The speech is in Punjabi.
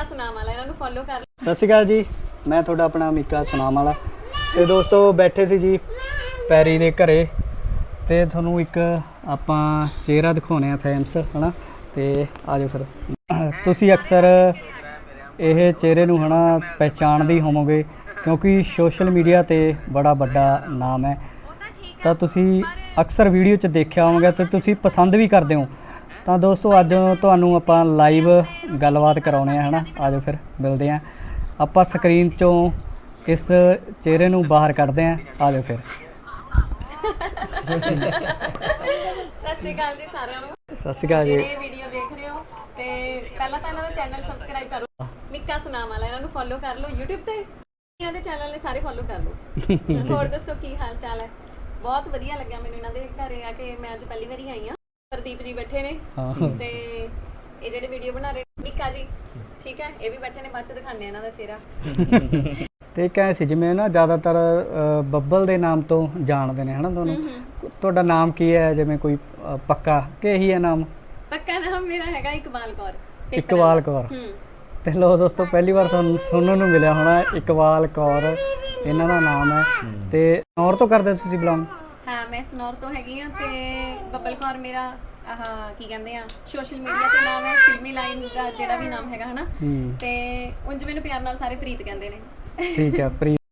ਮਿੱਕਾ ਸੁਨਾਮ ਵਾਲਾ, ਇਹਨਾਂ ਨੂੰ ਫੋਲੋ ਕਰ ਲਓ ਸਤਿ ਸ਼੍ਰੀ ਅਕਾਲ ਜੀ, ਮੈਂ ਤੁਹਾਡਾ ਆਪਣਾ ਮੀਕਾ ਸੁਨਾਮ ਵਾਲਾ। ਤੇ ਦੋਸਤੋ, ਬੈਠੇ ਸੀ ਜੀ ਪੈਰੀ ਦੇ ਘਰੇ, ਤੇ ਤੁਹਾਨੂੰ ਇੱਕ ਆਪਾਂ ਚਿਹਰਾ ਦਿਖਾਉਣੇ ਆ ਫੇਮਸ ਹਨਾ? ਤੇ ਆਜੋ ਫਿਰ। ਤੁਸੀਂ ਅਕਸਰ ਇਹ ਚਿਹਰੇ ਨੂੰ, ਹਨਾ, ਪਹਿਚਾਣਦੇ ਹੀ ਹੋਵੋਗੇ, ਕਿਉਂਕਿ ਸੋਸ਼ਲ ਮੀਡੀਆ ਤੇ ਬੜਾ ਵੱਡਾ ਨਾਮ ਹੈ। ਤਾਂ ਤੁਸੀਂ ਅਕਸਰ ਵੀਡੀਓ 'ਚ ਦੇਖਿਆ ਹੋਵੇਗਾ ਤੇ ਤੁਸੀਂ ਪਸੰਦ ਵੀ ਕਰਦੇ ਹੋ। ਤਾਂ ਦੋਸਤੋ ਅੱਜ ਤੁਹਾਨੂੰ ਆਪਾਂ ਲਾਈਵ ਗੱਲਬਾਤ ਕਰਾਉਣੇ ਆ ਹਨਾ? ਆਜੋ ਫਿਰ ਮਿਲਦੇ ਆ। ਆਪਾਂ ਸਕਰੀਨ 'ਚੋਂ ਇਸ ਚਿਹਰੇ ਨੂੰ ਬਾਹਰ ਕੱਢਦੇ ਆ। ਆਜੋ ਫਿਰ। ਸਤਿ ਸ਼੍ਰੀ ਅਕਾਲ ਜੀ ਸਾਰਿਆਂ ਨੂੰ। ਸਤਿ ਸ਼੍ਰੀ ਅਕਾਲ ਜੀ। ਜਿਹੜੇ ਵੀਡੀਓ ਦੇਖ ਰਹੇ ਹੋ ਤੇ ਪਹਿਲਾਂ ਤਾਂ ਇਹਨਾਂ ਦਾ ਚੈਨਲ ਸਬਸਕ੍ਰਾਈਬ ਕਰੋ। ਮਿੱਕਾ ਸੁਨਾਮ ਵਾਲਾ ਇਹਨਾਂ ਨੂੰ ਫੋਲੋ ਕਰ ਲਓ YouTube ਤੇ। ਇਹਨਾਂ ਦੇ ਚੈਨਲ ਨੇ ਸਾਰੇ ਫੋਲੋ ਕਰ ਲਓ। ਹੋਰ ਦੱਸੋ ਕੀ ਹਾਲ ਚਾਲ ਹੈ? ਬਹੁਤ ਵਧੀਆ ਲੱਗਿਆ ਮੈਨੂੰ ਇਹਨਾਂ ਦੇ ਘਰੇ ਆ ਕੇ ਮੈਂ ਅੱਜ ਪਹਿਲੀ ਵਾਰੀ ਆਈ ਹਾਂ। ਪ੍ਰਦੀਪ ਜੀ ਬੈਠੇ ਨੇ ਤੇ ਇਹ ਜਿਹੜੇ ਵੀਡੀਓ ਬਣਾ ਰਹੇ ਮਿੱਕਾ ਜੀ ਠੀਕ ਹੈ? ਇਹ ਵੀ ਬੈਠੇ ਨੇ ਬਾਅਦ ਚ ਦਿਖਾਉਂਦੇ ਆ ਇਹਨਾਂ ਦਾ ਚਿਹਰਾ। ਤੇ ਸੀ ਜਿਵੇਂ ਨਾ ਜ਼ਿਆਦਾਤਰ ਅ, ਬੱਬਲ ਦੇ ਨਾਮ ਤੋਂ ਜਾਣਦੇ ਨੇ ਹਨਾ ਤੁਹਾਨੂੰ ਤੁਹਾਡਾ ਨਾਮ ਕੀ ਹੈ? ਜਿਵੇਂ ਕੋਈ ਅ, ਪੱਕਾ ਕਿ ਇਹੀ ਹੈ ਨਾਮ? ਪੱਕਾ ਨਾਮ ਮੇਰਾ ਹੈਗਾ ਇਕਬਾਲ ਕੌਰ ਇਕਬਾਲ ਕੌਰ। ਹੂੰ ਤੇ ਲੋ ਦੋਸਤੋ ਪਹਿਲੀ ਵਾਰ ਸਾਨੂੰ ਸੁਣਨ ਨੂੰ ਮਿਲਿਆ ਹੋਣਾ ਇਕਬਾਲ ਕੌਰ ਇਹਨਾਂ ਦਾ ਨਾਮ ਹੈ। ਤੇ ਨੌਰ ਤੋਂ ਕਰਦੇ ਹੋ ਤੁਸੀਂ ਬਿਲੋਂਗ? ਹਾਂ ਮੈਂ ਸਨੌਰ ਤੋਂ ਹੈਗੀ ਆ ਤੇ ਬੱਬਲ ਕੌਰ ਮੇਰਾ ਆਹ ਕੀ ਕਹਿੰਦੇ ਆ ਸੋਸ਼ਲ ਮੀਡੀਆ ਤੇ ਨਾਮ ਹੈ ਫਿਲਮੀ ਲਾਈਨ ਦਾ ਜਿਹੜਾ ਵੀ ਨਾਮ ਹੈਗਾ ਹਨਾ। ਹੂੰ। ਤੇ ਉਂਝ ਮੈਨੂੰ ਪਿਆਰ ਨਾਲ ਸਾਰੇ ਪ੍ਰੀਤ ਕਹਿੰਦੇ ਨੇ। ਠੀਕ ਹੈ ਪ੍ਰੀ